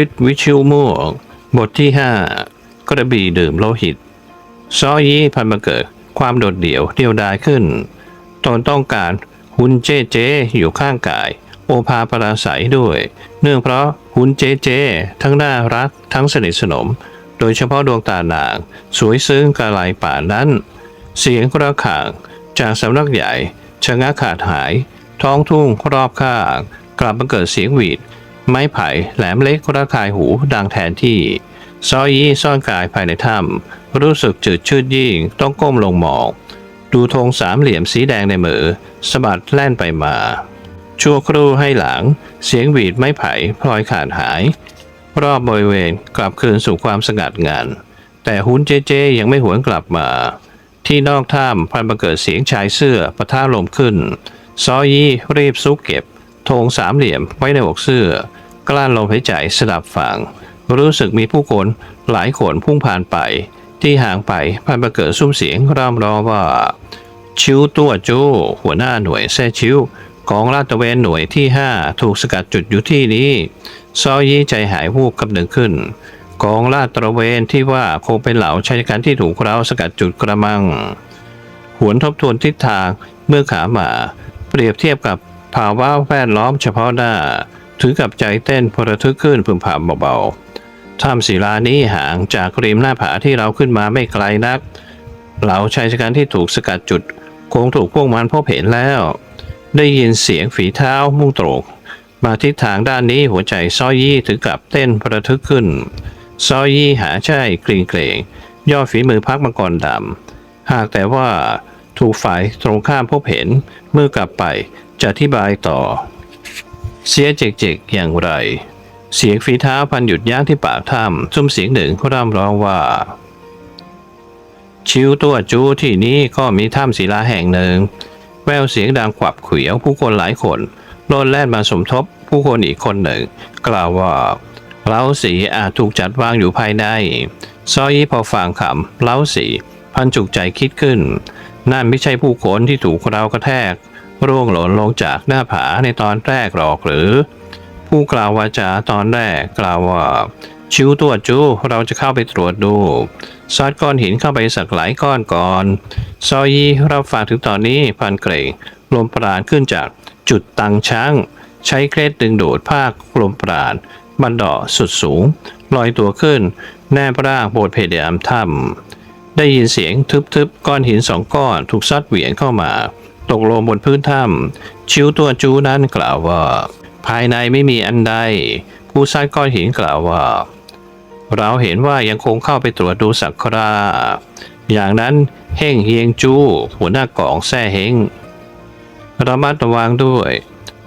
ฤทธิ์วิชิวม่วงบทที่ห้ากระบี่ดื่มโลหิต ซอยีพันมาเกิด ความโดดเดี่ยวเดียวดายขึ้น ตนต้องการหุนเจเจอยู่ข้างกาย โอภาปราศัยด้วย เนื่องเพราะหุนเจเจ ทั้งน่ารักทั้งสนิทสนม โดยเฉพาะดวงตานาง สวยซึ้งกะลายป่านนั้น เสียงกระข่างจากสำนักใหญ่ชะงักขาดหาย ท้องทุ่งรอบข้าง กลับมาเกิดเสียงหวีด ไม้ไผ่แหลมเล็กระคายหูดังแทนที่ซอยยี่ซ่อนกายภายในถ้ำรู้สึกจืดชืดยิ่งต้องก้มลงมองดูธงสามเหลี่ยมสีแดงในมือสะบัดแล่นไปมา ชั่วครู่ให้หลัง เสียงหวีดไม้ไผ่พลอยขาดหาย รอบบริเวณกลับคืนสู่ความสงัดงันแต่หุนเจเจยังไม่หวนกลับมา ที่นอกถ้ำพันมาเกิดเสียงชายเสื้อปะท่าลมขึ้น ซอยี่รีบซุกเก็บ ธงสามเหลี่ยมไว้ในอกเสื้อ กลั้นลมหายใจสดับฝังรู้สึกมีผู้คนหลายคนพุ่งผ่านไป ที่ห่างไปพันมาเกิดซุ้มเสียงร่ำร้องว่า ชิวตัวจูหัวหน้าหน่วยแซ่ชิวกองลาดตระเวนหน่วยที่ 5 ถูกสกัดจุดอยู่ที่นี้ซอยี่ใจหายวูบกับหนึ่งขึ้นกองลาดตระเวนที่ว่าคงเป็นเหล่าชายการที่ถูกเราสกัดจุดกระมัง หวนทบทวนทิศทางเมื่อขามา เปรียบเทียบกับ ภาวะแวดล้อมเฉพาะหน้า ถึงกับใจเต้นพระทึกขึ้นพึมพำเบาๆถ้ำศิลานี้ห่างจากริมหน้าผาที่เราขึ้นมาไม่ไกลนัก เหล่าชายชะกันที่ถูกสกัดจุด คงถูกพวกมันพบเห็นแล้ว ได้ยินเสียงฝีเท้ามุ่งตรงมาทิศทางด้านนี้หัวใจซอยยี่ถึงกับเต้นประทึกขึ้นซอยยี่หาใช่กรีงเกรงย่อฝีมือพักมังกรดำหากแต่ว่าถูกฝ่ายตรงข้ามพบเห็นเมื่อกลับไป จะอธิบายต่อ เสียเจกๆอย่างไร เสียงฝีเท้าพันหยุดยั้งที่ปากถ้ำซุ้มเสียงหนึ่งร่ำร้องว่า ชิวตัวจูที่นี้ก็มีถ้ำศิลาแห่งหนึ่ง แววเสียงดังขวับเขวียวผู้คนหลายคนโลดแล่นมาสมทบผู้คนอีกคนหนึ่ง กล่าวว่าเล้าสีอาจถูกจัดวางอยู่ภายในซอยี่พอฟังคำเล้าสีพันจุกใจคิดขึ้น นั่นไม่ใช่ผู้คนที่ถูกเรากระแทก ร่วงหล่นลงจากหน้าผาในตอนแรกหรอกหรือ ผู้กล่าววาจาตอนแรกกล่าวว่า ชิวตัวจูเราจะเข้าไปตรวจดูซัดก้อนหินเข้าไปสักหลายก้อนก่อน ซอยีรับฟังถึงตอนนี้พันเกรงลมปราณขึ้นจากจุดตังช้าง ใช้เคล็ดดึงดูดภาคลมปราณบันดาสุดสูง ลอยตัวขึ้น แนบร่างโบดเพดานถ้ำได้ยินเสียงทึบๆก้อนหินสองก้อนถูกซัดเหวี่ยงเข้ามา ตกลงบนพื้นถ้ำชิวตัวจูนั้นกล่าวว่า ภายในไม่มีอันใด ผู้ซัดก้อนหินกล่าวว่า เราเห็นว่ายังคงเข้าไปตรวจดูสักคราอย่างนั้นเฮ่งเฮียงจูหัวหน้ากองแซ่เฮงระมัดระวังด้วย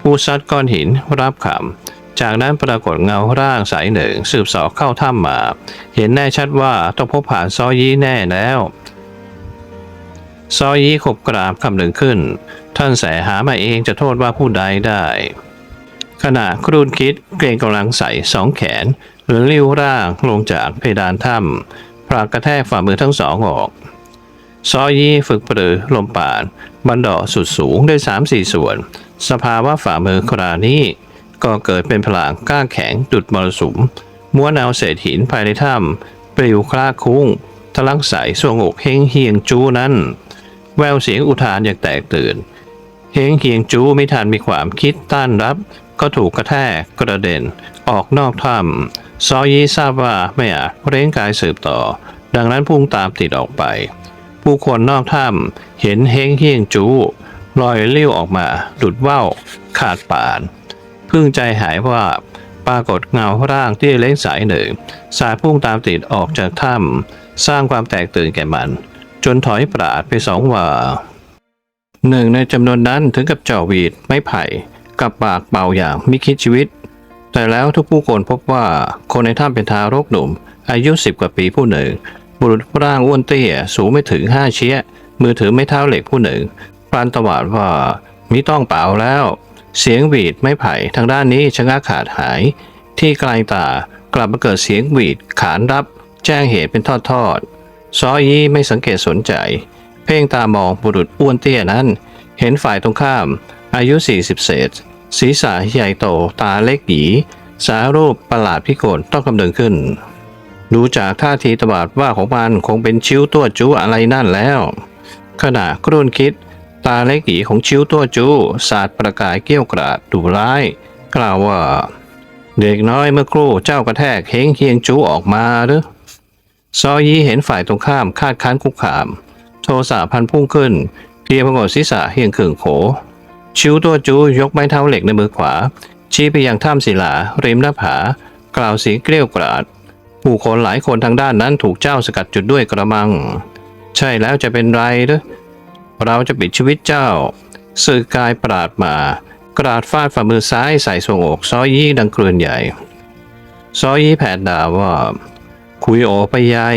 ผู้ซัดก้อนหินรับคำจากนั้นปรากฏเงาร่างสายหนึ่งสืบสอบเข้าถ้ำมา เห็นแน่ชัดว่าต้องพบผ่านซอยี้แน่แล้ว ซอยีขบกราบคำหนึ่งขึ้น ท่านแสหามาเองจะโทษว่าผู้ใดได้ ขณะครูนคิดเกรงกำลังใส่สองแขน หรือริ้วร่างลงจากเพดานถ้ำพรากกระแทกฝ่ามือทั้งสองออก ซอยีฝึกปรือลมปาน บันดาะสุดสูงด้วยสามสี่ส่วน สภาวะฝ่ามือครานี้ก็เกิดเป็นพลังก้างแข็งดุดมรสุม ม้วนเอาเศษหินภายในถ้ำปลิวคลาคุ้งทะลักใส่สวงอกเฮงเฮียงจูนั้น แววเสียงอุทานอย่างแตกตื่นเฮงเฮียงจูไม่ทันมีความคิดต้านรับ ก็ถูกกระแทกกระเด็น ออกนอกถ้ำซอยีทราบว่าไม่อาจเร่งกายสืบต่อ ดังนั้นพุ่งตามติดออกไป ผู้คนนอกถ้ำเห็นเฮงเฮียงจูลอยเลี้ยวออกมา ดุดว่าวขาดป่าน พึ่งใจหายว่าปรากฏเงาร่างที่เล็กสายหนึ่ง สายพุ่งตามติดออกจากถ้ำสร้างความแตกตื่นแก่มัน จนถอยปราดไปสองว่าหนึ่งในจำนวนนั้นถึงกับเจาะหวีดไม้ไผ่กับปากเป่าอย่างไม่คิดชีวิต แต่แล้วทุกผู้คนพบว่าคนในถ้ำเป็นทารกหนุ่ม อายุสิบกว่าปีผู้หนึ่ง บุรุษร่างอ้วนเตี้ยสูงไม่ถึงห้าเชี้ย มือถือไม้เท้าเหล็กผู้หนึ่งปรานตวาดว่ามิต้องเป่าแล้ว เสียงหวีดไม้ไผ่ทางด้านนี้ชะงักขาดหาย ที่ไกลตากลับมาเกิดเสียงหวีดขานรับ แจ้งเหตุเป็นทอดๆ ซอยี่ไม่สังเกตสนใจ เพ่งตามองบุรุษอ้วนเตี้ยนั้น เห็นฝ่ายตรงข้าม อายุ 40 เศษ ศีรษะใหญ่โตตาเล็กหยีสารูปประหลาดพิกลต้องคำเนึงขึ้น ดูจากท่าทีตบาดว่าของมันคงเป็นชิ้วตัวจูอะไรนั่นแล้ว ขณะครุ่นคิด ตาเล็กหีของชิ้วตัวจูสาดประกายเกี้ยวกราดดุร้าย กล่าวว่า เด็กน้อยเมื่อครู่เจ้ากระแทกเฮงเฮียงจูออกมาหรือ ซอยีเห็นฝ่ายตรงข้ามคาดคั้นคุกขาม โทสะพันพุ่งขึ้นเพียงประกอบศีรษะเฮียงขึงโข ชิวตัวจูยกไม้เท้าเหล็กในมือขวา ชี้ไปยังถ้ำศิลาริมหน้าผา กล่าวเสียงเกลี้ยวกราด ผู้คนหลายคนทางด้านนั้นถูกเจ้าสกัดจุดด้วยกระมัง ใช่แล้วจะเป็นไรหรือเราจะปิดชีวิตเจ้า สื่อกายปราดมา กราดฟาดฝ่ามือซ้ายใส่ทรงอกซอยีดังเกลือนใหญ่ ซอยีแผดด่าว่า คุยโอไปใหญ่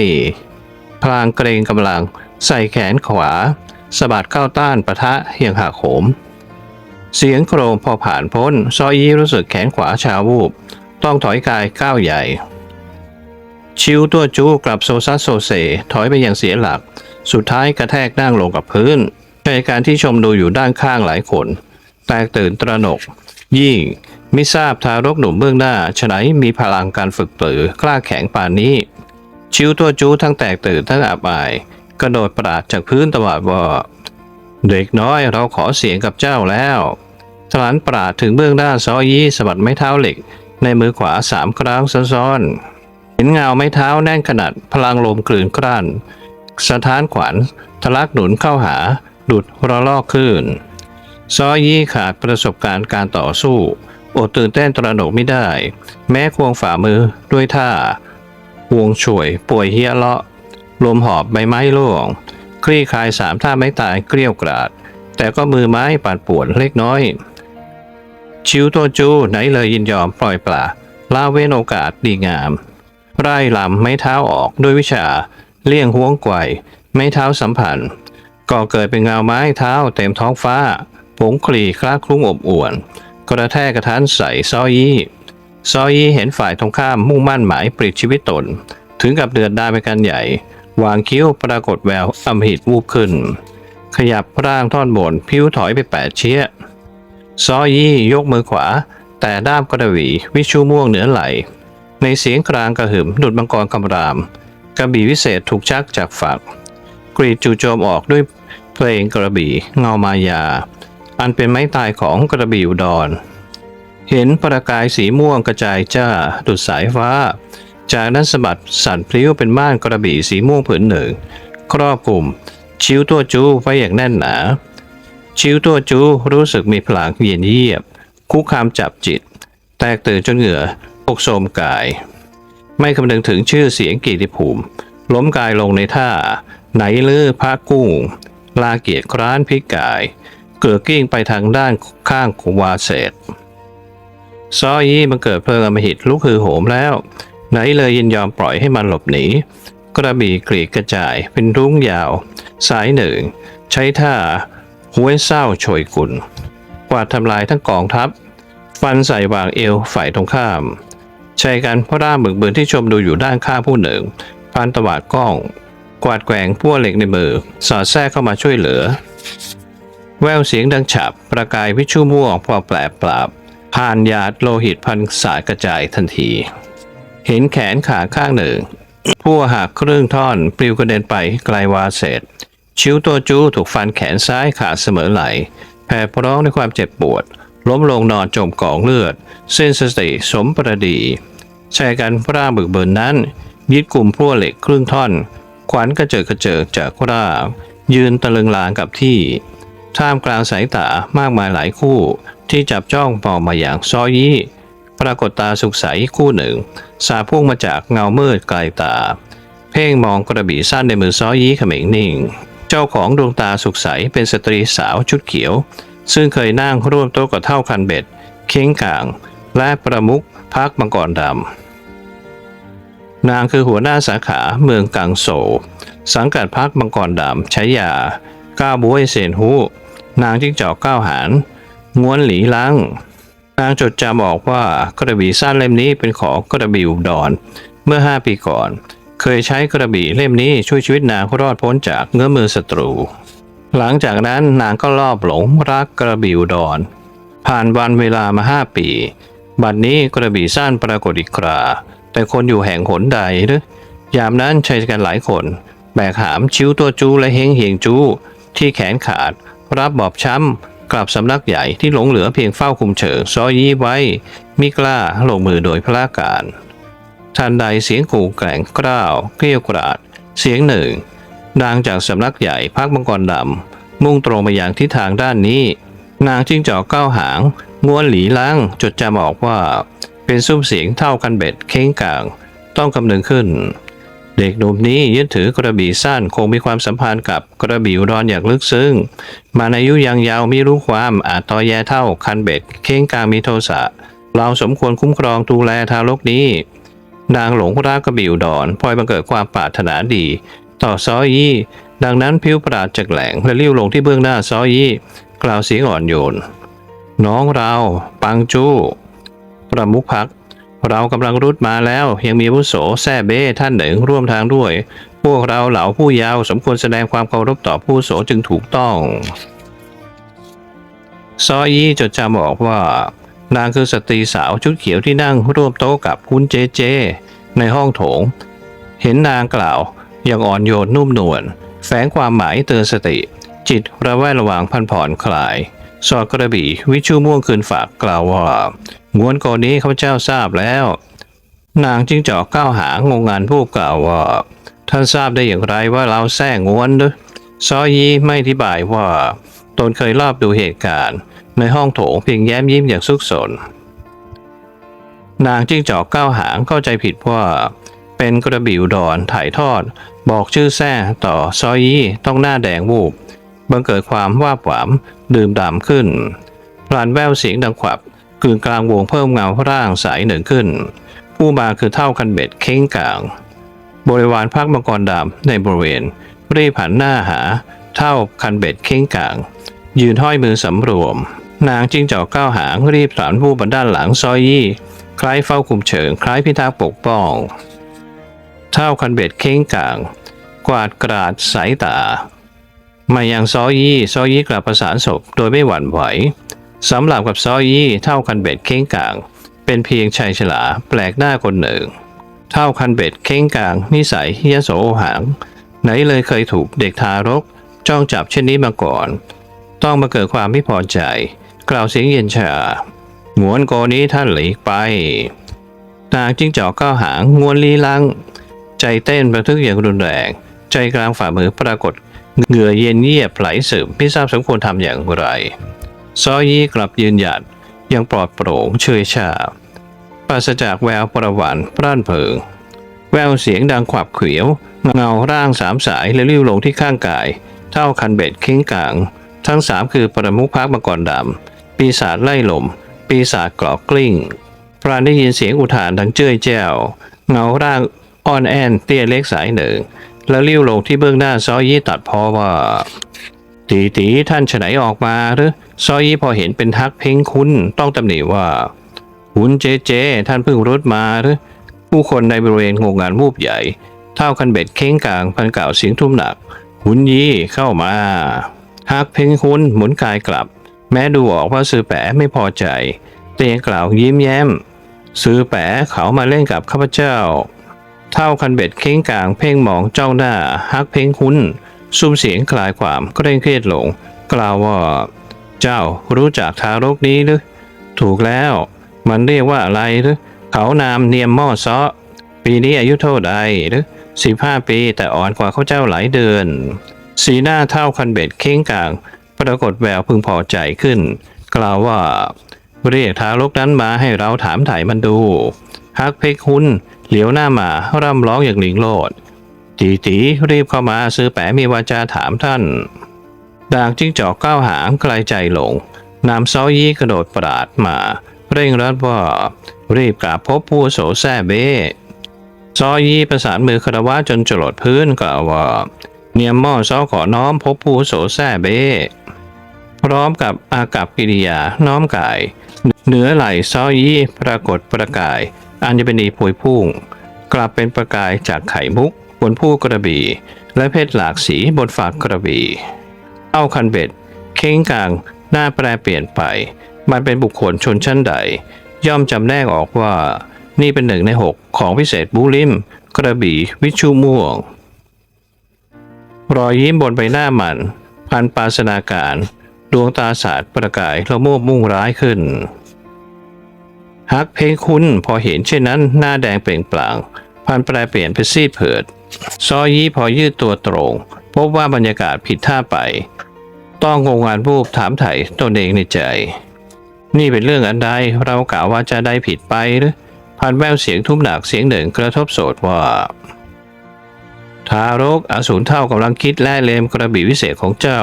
พลางเกรงกำลัง ใส่แขนขวาสะบัดเข้าต้านปะทะเหียงหักโหม เสียงโครมพอผ่านพ้น ซอยีรู้สึกแขนขวาชาวูบ ต้องถอยกายก้าวใหญ่ ชิวตัวจูกลับโซซัสโซเซ ถอยไปอย่างเสียหลัก สุดท้ายกระแทกนั่งลงกับพื้นในการที่ชมดูอยู่ด้านข้างหลายคน แตกตื่นตระหนก ยิ่งไม่ทราบทารกหนุ่มเบื้องหน้าฉะไหนมีพลังการฝึกปรือ กล้าแข็งป่านนี้ ชิวตัวจูทั้งแตกตื่นทั้งอับอายกระโดดปราดจากพื้นตวาดว่าเด็กน้อยเราขอเสียงกับเจ้าแล้วทลันปราดถึงเบื้องด้านซอยี่สะบัดไม้เท้าเหล็ก ในมือขวาสามครั้งซ้อนๆเห็นเงาไม้เท้าแน่นขนาดพลังลมกลืนกลั้นสถานขวัญทะลักหนุนเข้าหาดุดระลอกคลื่นซอยี่ขาดประสบการณ์การต่อสู้ อดตื่นเต้นตระหนกไม่ได้ แม้ควงฝ่ามือด้วยท่า วงช่วย ป่วยเฮียเลาะ ลมหอบใบไม้ร่วงคลี่คลายสามท่าไม้ตายเกลี้ยวกราด แต่ก็มือไม้ปาดปวดเล็กน้อย ชิวตัวจูไหนเลยยินยอมปล่อยปละลาเว้นโอกาสดีงาม ไร่ลำไม้เท้าออกด้วยวิชา เลี่ยงห้วงไกวไม้เท้าสัมพันธ์ก่อเกิดเป็นเงาไม้เท้าเต็มท้องฟ้า ผงคลีคล้าคลุ้งอบอวน กระแทกกระทันใส่ซอยี่ ซอยี่เห็นฝ่ายตรงข้ามมุ่งมั่นหมายปลิดชีวิตตน ถึงกับเดือดดาลไปกันใหญ่ วางคิ้วปรากฏแววอำหิตวูบขึ้น ขยับร่างท่อนบนพิ้วถอยไปแปดเชี้ยซอยี่ยกมือขวา แต่ด้ามกระวีวิชูม่วงเหนือไหล ในเสียงกลางกระหึ่มดุดมังกรคำราม กระบี่วิเศษถูกชักจากฝัก กรีดจู่โจมออกด้วยเพลงกระบี่เงามายา อันเป็นไม้ตายของกระบี่อุดร เห็นประกายสีม่วงกระจายจ้าดุดสายฟ้า จากนั้นสะบัดสั่นพลิ้วเป็นม่านกระบี่สีม่วงผืนหนึ่ง ครอบกลุ่ม ชิวตัวจูไว้อย่างแน่นหนา ชิวตัวจูรู้สึกมีพลังเย็นเยียบ คุกคามจับจิต แตกตื่นจนเหงื่ออกโสมกาย ไม่คำนึงถึงชื่อเสียงกีติภูมิ ล้มกายลงในท่า ไหนลือพระกุ้ง ลาเกียรติคร้านพิกาย เกือกกิ้งไปทางด้านข้างของวาเศษ ซอยี่มันเกิดเพลิงอมหิตลุกคือโหมแล้วไหนเลยยินยอมปล่อยให้มันหลบหนี กระบี่กรีดกระจายเป็นรุ้งยาว สายหนึ่ง ใช้ท่าห้วยเศร้าโฉยกุลกวาดทำลายทั้งกองทัพ ฟันใส่วางเอวฝ่ายตรงข้ามใช้กันพระร่ามหมึกบืนที่ชมดูอยู่ด้านข้างผู้หนึ่งพันตวาดกล้อง กวาดแกว่งพ่วเหล็กในมือ สอดแทรกเข้ามาช่วยเหลือ แววเสียงดังฉับ ประกายวิชุม่วงพอแปลปราบ ผ่านหยาดโลหิตพันสายกระจายทันที เห็นแขนขาข้างหนึ่งผู้หักครึ่งท่อนปลิวกระเด็นไปไกลวาเศษ ชิวตัวจูถูกฟันแขนซ้ายขาดเสมอไหลแผ่พร้องด้วยความเจ็บปวด ล้มลงนอนจมกองเลือด เส้นสติสมประดีชายกันพระบึกเบินนั้น ยึดกลุ่มพ่วเหล็กครึ่งท่อน ขวัญกระเจิดกระเจิงจากร่ายืนตะลึงลางกับที่ ท่ามกลางสายตามากมายหลายคู่ ที่จับจ้องมองมาอย่างซอยี่ปรากฏตาสุขใสคู่หนึ่ง สาพุ่งมาจากเงามืดไกลตา เพ่งมองกระบี่สั้นในมือซอยี่เขม็งนิ่ง เจ้าของดวงตาสุขใสเป็นสตรีสาวชุดเขียว ซึ่งเคยนั่งร่วมโต๊ะกับเท่าคันเบ็ด เค้งกลาง และประมุขพักมังกรดำนางคือหัวหน้าสาขาเมืองกังโซสังกัดพักมังกรดำใช้ยาก้าวบุ้ยเซนฮูนางจิ้งจอกก้าวหาร ง้วนหลีลังนางจดจำบอกว่ากระบี่สั้นเล่มนี้เป็นของกระบี่อุดรเมื่อ 5 ปีก่อน เคยใช้กระบี่เล่มนี้ช่วยชีวิตนางรอดพ้นจากเงื้อมือศัตรู หลังจากนั้นนางก็ลอบหลงรักกระบี่อุดรผ่านวันเวลามา5ปี บัดนี้กระบี่สั้นปรากฏอีกครา แต่คนอยู่แห่งหนใดหรือยามนั้นใช้กันหลายคน แบกหามชิ้วตัวจูและเฮงเหียงจูที่แขนขาด รับบอบช้ำ กลับสำนักใหญ่ที่หลงเหลือเพียงเฝ้าคุมเฉิงซอยยี่ไว้มิกล้าลงมือโดยพระการทันใดเสียงกูแกร่งกล้าวเกรี้ยวกราด เสียงหนึ่งดังจากสำนักใหญ่พักมังกรดำมุ่งตรงมาอย่างทิศทางด้านนี้ นางจิ้งจอกก้าวหางง้วนหลีล้างจดจำออกว่า เป็นซุ้มเสียงเท่ากันเบ็ดเค้งกลาง ต้องคำนึงขึ้น เด็กหนุ่มนี้ยึดถือกระบี่สั้นคงมีความสัมพันธ์กับกระบี่อุดรอย่างลึกซึ้ง มาในอายุยังยาวมีรู้ความอาจตอแยเท่าคันเบ็ดเค้งกลางมีโทสะ เราสมควรคุ้มครองดูแลทารกนี้ นางหลงรักกระบี่อุดรพลอยบังเกิดความปรารถนาดี ต่อซอยี่ ดังนั้นพิ้วปราดจากแหลงและลิ้วลงที่เบื้องหน้าซอยี่ กล่าวเสียงอ่อนโยน น้องเรา ปังจู้ประมุขพัก เรากำลังรุดมาแล้ว ยังมีอาวุโสแซ่เบ้ท่านหนึ่งร่วมทางด้วย พวกเราเหล่าผู้ยาวสมควรแสดงความเคารพต่อผู้โสจึงถูกต้องซอยี่จดจำบอกว่า นางคือสตรีสาวชุดเขียวที่นั่งร่วมโต๊ะกับคุณเจเจ ในห้องโถง เห็นนางกล่าวอย่างอ่อนโยนนุ่มนวลแฝงความหมายเตือนสติ จิตระแวดระวังพันผ่อนคลาย สอดกระบี่วิชูม่วงคืนฝากกล่าวว่างวนก่อนนี้ข้าพเจ้าทราบแล้ว นางจิ้งจอกก้าวหางงงานผู้กล่าวว่า ท่านทราบได้อย่างไรว่าเราแท้งวนหรือซอยีไม่อธิบายว่า ตนเคยรอบดูเหตุการณ์ ในห้องโถงเพียงแย้มยิ้มอย่างสุขสน นางจิ้งจอกก้าวหางเข้าใจผิดว่า เป็นกระบี่อุดรถ่ายทอด บอกชื่อแท้ต่อซอยีต้องหน้าแดงวูบบังเกิดความว่าบหวาม ดื่มด่ำขึ้นพลานแววเสียงดังขวับกึ่งกลางวงเพิ่มเงาร่างสายหนึ่งขึ้น ผู้มาคือเท่าคันเบ็ดเค้งกลาง บริวารพักมังกรดำในบริเวณ รีบผันหน้าหา เท่าคันเบ็ดเค้งกลาง ยืนห้อยมือสำรวม นางจิ้งจอกก้าวหางรีบสานผู้บันด้านหลังซอยยี่ คล้ายเฝ้าคุมเฉิง คล้ายพิทักษ์ปกป้อง เท่าคันเบ็ดเค้งกลาง กวาดกราดสายตา มายังซอยี่ซอยี่กลับประสานศพโดยไม่หวั่นไหวสำหรับกับซอยี่เท่าคันเบ็ดเค้งกลาง เป็นเพียงชายฉลาแปลกหน้าคนหนึ่ง เท่าคันเบ็ดเค้งกลาง นิสัยยโสหางไหนเลยเคยถูกเด็กทารก จ้องจับเช่นนี้มาก่อน ต้องมาเกิดความไม่พอใจ กล่าวเสียงเย็นชาหงวนโกนี้ท่านหลีกไปนางจิ้งจอกก้าวหางงวนลีลัง ใจเต้นประทึกอย่างรุนแรง ใจกลางฝ่ามือปรากฏ เหงื่อเย็นเยียบไหลสืบไม่ทราบสมควรทำอย่างไร ซอยี่กลับยืนหยัดยังปลอดโปร่งเฉยชาปราศจากแววประวันพร่านเพิง แววเสียงดังขวับเขียว เงาร่างสามสายและลิ้วลงที่ข้างกาย เท่าคันเบ็ดเค้งกลาง ทั้งสามคือประมุขพักมังกรดำปีศาจไล่ลม ปีศาจกรอกกลิ้งพรานได้ยินเสียงอุทานดังเจ้ยแจ้ว เงาร่างอ่อนแอนเตี้ยเล็กสายหนึ่ง แล้วลิ้วลงที่เบื้องหน้าซอยี่ตัดพอว่าตีตีท่านฉไหนออกมาหรือซอยี่พอเห็นเป็นทักเพ่งคุณต้องตำหนิว่าคุณเจเจ ท่านเพิ่งรุดมาหรือผู้คนในบริเวณงงงานวูบใหญ่ เท่าคันเบ็ดเค้งกลางพันกล่าวเสียงทุ่มหนักหุนยี่เข้ามาฮักเพ่งคุณหมุนกายกลับ แม้ดูออกว่าซื้อแปะไม่พอใจ แต่ยังกล่าวยิ้มแย้ม ซื้อแปะเขามาเล่นกับข้าพเจ้า เท่าคันเบ็ดเค้งกลางเพ่งมองเจ้าหน้าฮักเพ่งคุณซุ้มเสียงคลายความก็เร่งเครียดลง กล่าวว่า เจ้ารู้จักทารกนี้หรือถูกแล้ว มันเรียกว่าอะไรหรือเขานามเนียมหม้อซ้อปีนี้อายุเท่าใดหรือสิบห้าปีแต่อ่อนกว่าเขาเจ้าหลายเดือน สีหน้าเท่าคันเบ็ดเค้งกลาง ปรากฏแววพึงพอใจขึ้น กล่าวว่า เรียกทารกนั้นมาให้เราถามถ่ายมันดูฮักเพกหุน เหลียวหน้ามาร่ำร้องอย่างหลิงโลดตีตีรีบเข้ามาซื้อแปะมีวาจาถามท่าน ดางจิ้งจอกก้าวหางไกลใจหลงนำซอยี่กระโดดปราดมา เร่งรัดว่า รีบกราบพบผู้โสแซ่เบ้ซอยี่ประสานมือคารวะจนจรดพื้นกล่าวว่า เนียมหม้อซอขอน้อมพบผู้โสแซ่เบ้พร้อมกับอากับกิริยาน้อมกาย เหนือไหล่ซอยี่ปรากฏประกาย อัญมณีพวยพุ่ง กลับเป็นประกายจากไข่มุก บนผู้กระบี่ และเพชรหลากสีบนฝากกระบี่เอาคันเบ็ด เค้งกลางหน้าแปรเปลี่ยนไป มันเป็นบุคคลชนชั้นใด ย่อมจำแนกออกว่า นี่เป็นหนึ่งในหกของพิเศษบูลิม กระบี่วิชูม่วง รอยยิ้มบนใบหน้ามัน พันปาสนาการ ดวงตาสาดประกายละโมบมุ่งร้ายขึ้น ฮักเพลงคุณพอเห็นเช่นนั้นหน้าแดงเปล่งปลั่งพันแปรเปลี่ยนเป็นซีดเผิด ซอยี่พอยืดตัวตรง พบว่าบรรยากาศผิดท่าไป ต้องงงงานรูปถามไถ่ตนเองในใจ นี่เป็นเรื่องอันใดเรากล่าวว่าจะได้ผิดไปหรือพันแววเสียงทุ้มหนักเสียงหนึ่งกระทบโสดว่า ทารกอสูรเท่ากำลังคิดแล่เลมกระบี่วิเศษของเจ้า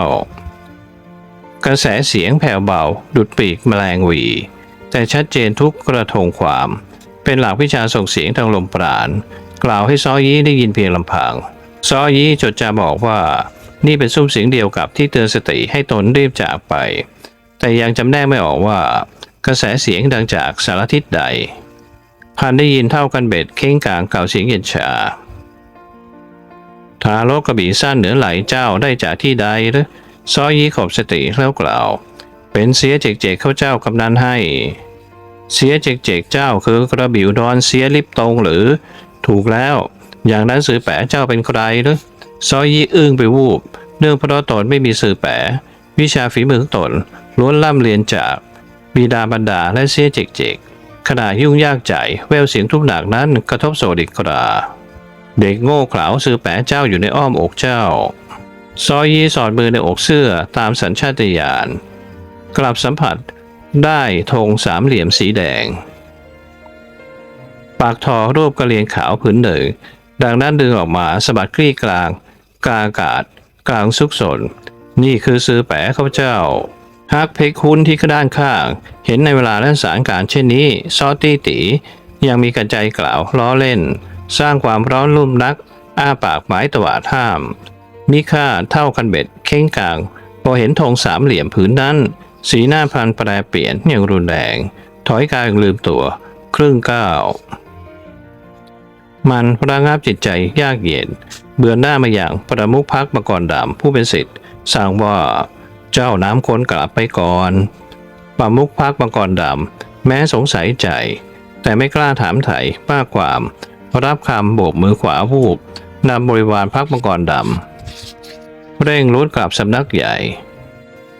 กระแสเสียงแผ่วเบา ดุดปีกแมลงหวี แต่ชัดเจนทุกกระทงความ เป็นหลักวิชาส่งเสียงทางลมปราณ กล่าวให้ซอยี้ได้ยินเพียงลำพัง ซอยี้จดจำบอกว่า นี่เป็นซุ้มเสียงเดียวกับที่เตือนสติให้ตนรีบจากไป แต่ยังจำแนกไม่ออกว่า กระแสเสียงดังจากสารทิศใดพันได้ยินเท่ากันเบ็ดเค้งกลางเก่าเสียงเย็นชาทารกกระบี่สั้นเหนือไหลเจ้าได้จากที่ใดหรือซอยี้ขอบสติแล้วกล่าว เป็นเสียเจกเจกเข้าเจ้ากำนันให้ เสียเจกเจกเจ้าคือกระบิวดอนเสียลิบตรงหรือ ถูกแล้ว อย่างนั้นสื่อแปะเจ้าเป็นใครหรือซอยี่อึ้งไปวูบ เนื่องเพราะตนไม่มีสื่อแปะวิชาฝีมือของตนล้วนล่ำเรียนจากบิดาบรรดาและเสียเจกเจกขณะยุ่งยากใจแววเสียงทุกหนักนั้นกระทบโสดิกกราเด็กโง่เขลาสื่อแปะเจ้าอยู่ในอ้อมอกเจ้า ซอยีสอดมือในอกเสื้อตามสัญชาตญาณ กลับสัมผัสได้ธงสามเหลี่ยมสีแดง ปากทอรูปกระเลียงขาวผืนหนึ่ง ดังนั้นดึงออกมาสะบัดกรี้กลาง กลางอากาศ กลางซุกสน นี่คือซื้อแปะข้าพเจ้าหากเพกคุณที่ด้านข้าง เห็นในเวลาและสารการเช่นนี้ ซอตี้ตี ยังมีกระใจกล่าวล้อเล่น สร้างความร้อนรุ่มนัก อ้าปากหมายตวาดห้าม มีค่าเท่ากันเบ็ดเข่งกลาง พอเห็นธงสามเหลี่ยมผืนนั้น สีหน้าพันแปรเปลี่ยนอย่างรุนแรง ถอยกายลืมตัว ครึ่งก้าวมันระงับจิตใจยากเย็น เบือนหน้ามาอย่างประมุขพักมาก่อนดำผู้เป็นสิทธิ์สั่งว่าเจ้าน้ำค้นกลับไปก่อนประมุขพักมาก่อนดำแม้สงสัยใจ แต่ไม่กล้าถามไถ่ป้าความ รับคำโบกมือขวาวูบนำบริวารพักมาก่อนดำเร่งรุดกลับสำนักใหญ่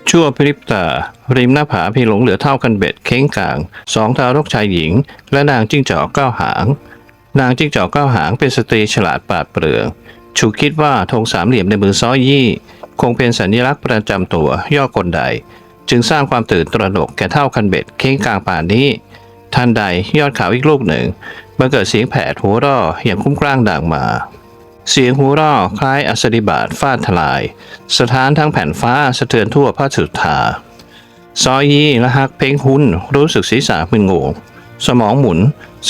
ชั่วพริบตา ริมหน้าผาเพียงหลงเหลือเท่ากันเบ็ดเค้งกลาง สองทารกชายหญิง และนางจิ้งจอกก้าหาง นางจิ้งจอกก้าหางเป็นสตรีฉลาดปราดเปรื่องฉุกคิดว่าธงสามเหลี่ยมในมือซ้อยยี่ คงเป็นสัญลักษณ์ประจำตัวย่อกลใด จึงสร้างความตื่นตระหนกแก่เท่าคันเบ็ดเค้งกลางป่านนี้ทันใดยอดขาวอีกลูกหนึ่งบังเกิดเสียงแผดหัวราะอย่างคุ้มกล้างดังมา เสียงหัวเราะคล้ายอัสดิบาตฟาดทลาย สถานทั้งแผ่นฟ้าสะเทือนทั่วพระสุธาซอยีและฮักเพ้งหุ้นรู้สึกศีรษะมึนงง สมองหมุน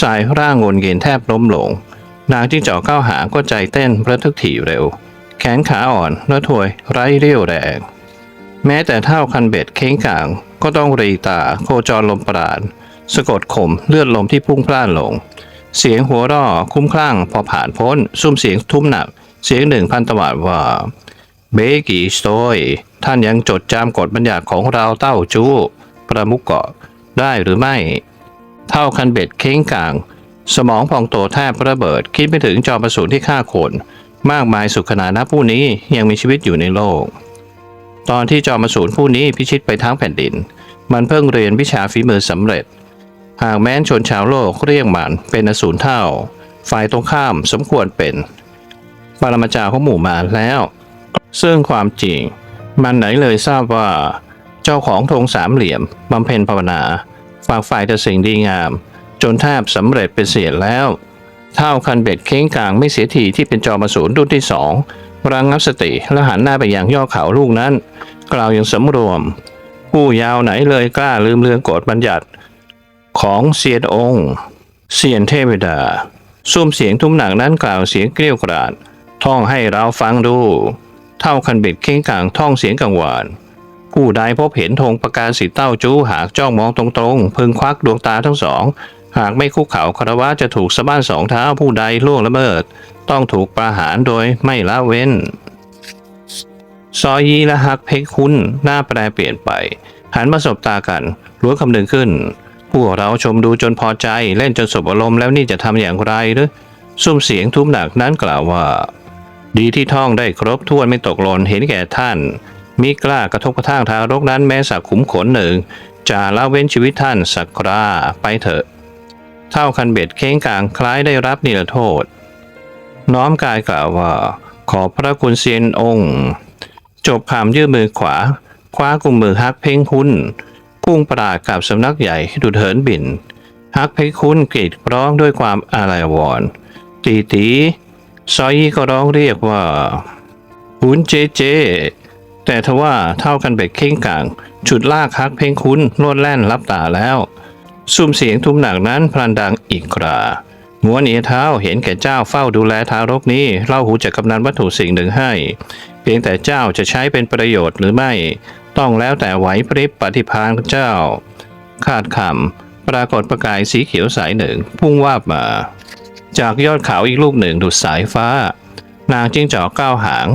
สายร่างงนเงินแทบล้มลง นางจิ้งจอกก้าวหางก็ใจเต้นระทึกถี่เร็ว แขนขาอ่อนและถวยไร้เรี่ยวแรง แม้แต่เท่าคันเบ็ดเค้งกลาง ก็ต้องรีตาโคจรลมปราณสะกดข่มเลือดลมที่พุ่งพล่านลง เสียงหัวราะคุ้มคลั่งพอผ่านพ้น ซุ่มเสียงทุ้มหนัก เสียงหนึ่งพันตวาดว่า เบกีสโตยท่านยังจดจำกฎบัญญัติของเราเต้าจู้ประมุกเกาะได้หรือไม่ เท่าคันเบ็ดเค้งกลาง สมองพองโตแทบระเบิด คิดไปถึงจอมประสูรที่ฆ่าคน มากมายสุขนาดนับผู้นี้ยังมีชีวิตอยู่ในโลก ตอนที่จอมประสูรผู้นี้พิชิตไปทั้งแผ่นดิน มันเพิ่งเรียนวิชาฝีมือสำเร็จ หากแม้นชนชาวโลกเรียกมันเป็นอสูรเท่า ฝ่ายตรงข้ามสมควรเป็นปรมาจารย์ของหมู่มารแล้ว ซึ่งความจริง มันไหนเลยทราบว่า เจ้าของธงสามเหลี่ยมบำเพ็ญภาวนาฝากฝ่ายแต่สิ่งดีงาม จนแทบสำเร็จเป็นเสียแล้ว เท่าคันเบ็ดเค้งกลางไม่เสียทีที่เป็นจอมสูรรุ่นที่สองรังงับสติและหันหน้าไปอยังย่อเขาลูกนั้น กล่าวอย่างสำรวม ผู้ยาวไหนเลยกล้าลืมเลือนกฎบัญญัติ ของเซียนองค์เซียนเทพดาซุ่มเสียงทุ้มหนักนั้นกล่าวเสียงเกลียวกราด ท่องให้เราฟังดู เท่าคันเบ็ดเค้งกลางท่องเสียงกังวาน ผู้ใดพบเห็นธงประกาศสีเต้าจู้หากจ้องมองตรงๆ พึงควักดวงตาทั้งสอง หากไม่คุกเข่าคารวะจะถูกสะบ้านสองเท้าผู้ใดล่วงละเมิด ต้องถูกประหารโดยไม่ละเว้น ซอยีและฮักเพกคุณหน้าแปรเปลี่ยนไป หันมาสบตากันล้วนคำนึงขึ้น พวกเราชมดูจนพอใจเล่นจนสบอารมณ์แล้วนี่จะทำอย่างไรหรือซุ้มเสียงทุบหนักนั้นกล่าวว่า ดีที่ท่องได้ครบถ้วนไม่ตกหล่นเห็นแก่ท่านมิกล้ากระทบกระทั่งทารกนั้นแม้สักขุมขนหนึ่งจะละเว้นชีวิตท่านสักคราไปเถอะ เท่าคันเบ็ดเค้งกลางคล้ายได้รับนิรโทษ น้อมกายกล่าวว่า ขอพระคุณเซียนองค์ จบคำยื่นมือขวา คว้ากุมมือฮักเพ่งคุณ พุ่งปรากับสำนักใหญ่ดุดเหินบิน ฮักเพ่งคุณกรีดร้องด้วยความอาลัยวรณ์ตีตีซอยี่ก็ร้องเรียกว่าหุนเจเจ แต่ทว่าเท่ากันเบ็ดเข่งกลางฉุดลากฮักเพ่งคุณโลดแล่นรับตาแล้วซุ่มเสียงทุ้มหนักนั้นพลันดังอีกคราม้วนเอียเท้าเห็นแก่เจ้าเฝ้าดูแลทารกนี้เล่าหูจากกำนันวัตถุสิ่งหนึ่งให้ เพียงแต่เจ้าจะใช้เป็นประโยชน์หรือไม่ ต้องแล้วแต่ไหวพริบปฏิภาณเจ้า คาดคำปรากฏประกายสีเขียวสายหนึ่ง พุ่งวาบมา จากยอดเขาอีกลูกหนึ่งดุดสายฟ้า นางจิ้งจอกก้าวหาง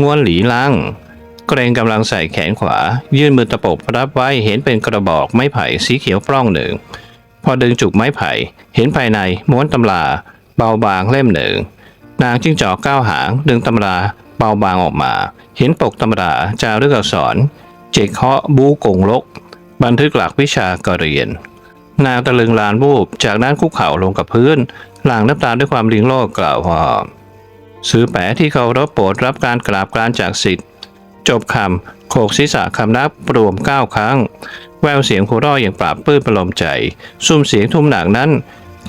ง้วนหลีลังเกรงกำลังใส่แขนขวา ยื่นมือตะปบรับไว้เห็นเป็นกระบอกไม้ไผ่สีเขียวปล้องหนึ่ง พอดึงจุกไม้ไผ่ เห็นภายในม้วนตำราเบาบางเล่มหนึ่ง นางจิ้งจอกก้าวหาง ดึงตำราเบาบางออกมา เห็นปกตำราจารึกอักษร เจเคาะบูกงลก บันทึกหลักวิชากเรียน นางตะลึงลานวูบจากนั้นคุกเข่าลงกับพื้น หลังน้ำตาด้วยความลิงโลกกล่าวว่าซื้อแปะที่เคารพโปรดรับการกราบกรานจากสิทธิ์จบคำโขกศีรษะคำนับรวมเก้าครั้ง แววเสียงหัวเราะอย่างปราบปลื้มประลมใจ ซุ่มเสียงทุ่มหนักนั้น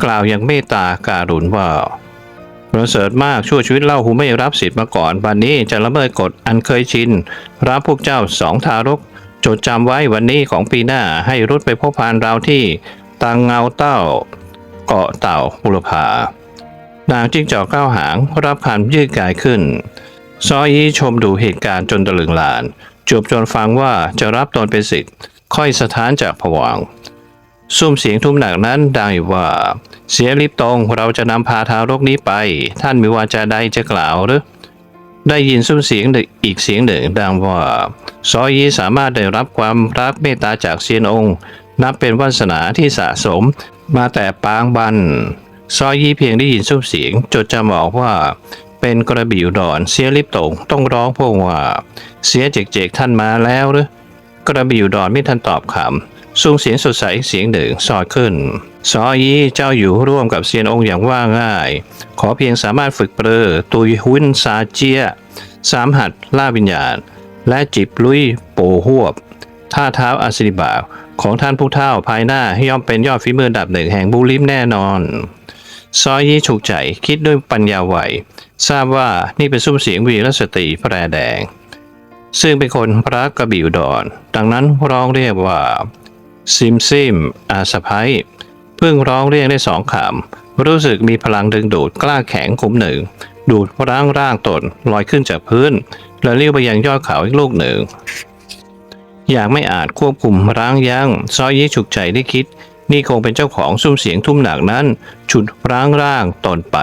กล่าวอย่างเมตตาการุณว่า ประเสริฐมากชั่วชีวิตเล่าหูไม่รับสิทธิ์มาก่อนวันนี้จะละเมิดกฎอันเคยชิน รับพวกเจ้าสองทารก จดจำไว้วันนี้ของปีหน้าให้รุดไปพบพานเราที่ตังเงาเต้าเกาะเต่าบุรพานางจิ้งจอกก้าวหางรับคำยืดกายขึ้น ซอยีชมดูเหตุการณ์จนตะลึงลาน จบจนฟังว่าจะรับตนเป็นสิทธิ์ค่อยสถานจากผวังซุ่มเสียงทุ่มหนักนั้นดังว่า เสียลิบตรงเราจะนำพาทารกนี้ไป ท่านมีวาจาใดจะกล่าวหรือได้ยินซุ้มเสียงอีกเสียงหนึ่งดังว่า ซอยีสามารถได้รับความรักเมตตาจากเซียนองค์ นับเป็นวาสนาที่สะสมมาแต่ปางบัน ซอยีเพียงได้ยินซุ้มเสียง จดจำออกว่า เป็นกระบี่อุดอนเสียลิบตงต้องร้องพวกว่า เสียเจกเจกท่านมาแล้วหรือกระบี่อุดอนไม่ทันตอบคำซุ้มเสียงสดใสเสียงหนึ่งสอดขึ้น ซอยีเจ้าอยู่ร่วมกับเซียนองค์อย่างว่าง่าย ขอเพียงสามารถฝึกเปรอตุยหุนซาเจียสามหัดล่าวิญญาณ และจิบลุยโปหวบ ท่าเท้าอาศิบาของท่านผู้เฒ่าภายหน้าย่อมเป็นยอดฝีมือดับหนึ่งแห่งบูลิมแน่นอน ซอยยี่ฉุกใจคิดด้วยปัญญาไหวทราบว่านี่เป็นซุ้มเสียงวีรสตรีแพรแดง ซึ่งเป็นคนพระกระบิวดอนดังนั้นร้องเรียกว่า ซิมซิมอาสะพ้ย พิ่งร้องเรียกได้สองคำรู้สึกมีพลังดึงดูดกล้าแข็งขุมหนึ่ง ดูดร่างร่างตนลอยขึ้นจากพื้น แล้วเลี้ยวไปยังยอดเขาอีกลูกหนึ่ง อยากไม่อาจควบคุมร้างยัง้งซอยยิ่ฉุกใจได้คิด นี่คงเป็นเจ้าของซุ้มเสียงทุ่มหนักนั้น ฉุดร้างร่างตนไป